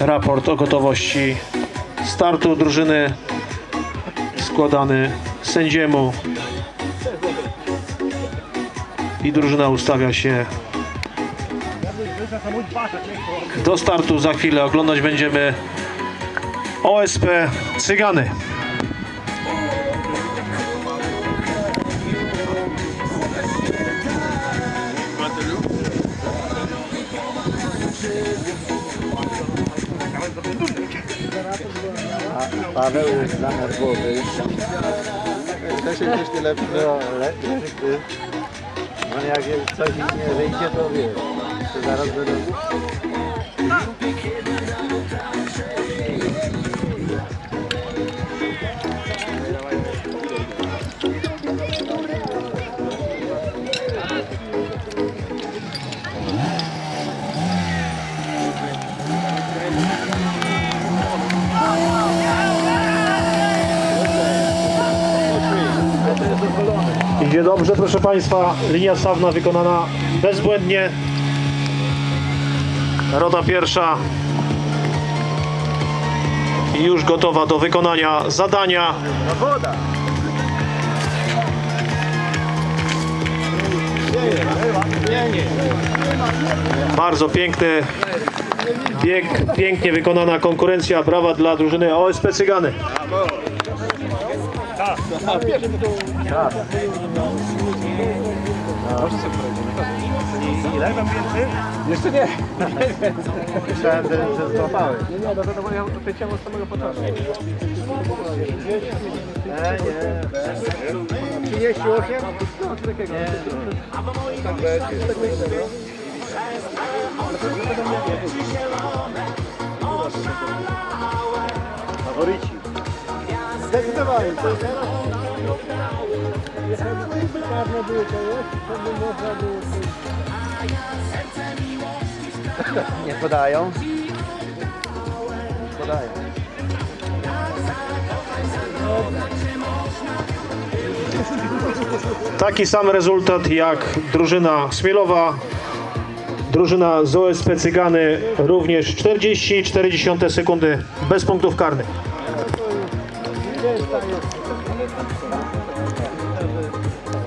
raport o gotowości startu drużyny składany sędziemu. I drużyna ustawia się do startu. Za chwilę oglądać będziemy OSP Cygany Paweł jest na nerwowy. To się gdzieś tyle no, lepiej. No jak coś nie wyjdzie, to wie. To zaraz będą... Idzie dobrze, proszę Państwa. Linia stawna wykonana bezbłędnie. Rota pierwsza już gotowa do wykonania zadania. Bardzo piękny bieg, pięknie wykonana konkurencja. Brawa dla drużyny OSP Cygany. Jeszcze nie. Myślałem, że, że złapałeś. Nie, nie, dlatego bo ja leciałem od samego początku. Nie, nie. 38? No, coś takiego. Tak będzie. Faworyci. Zdecydowanie. To jest teraz Dawno były to jest, to by można było Nie podają. Podają. Taki sam rezultat jak drużyna Smielowa. Drużyna z OSP Cygany również 40,4 sekundy bez punktów karnych. よろしくお願いします。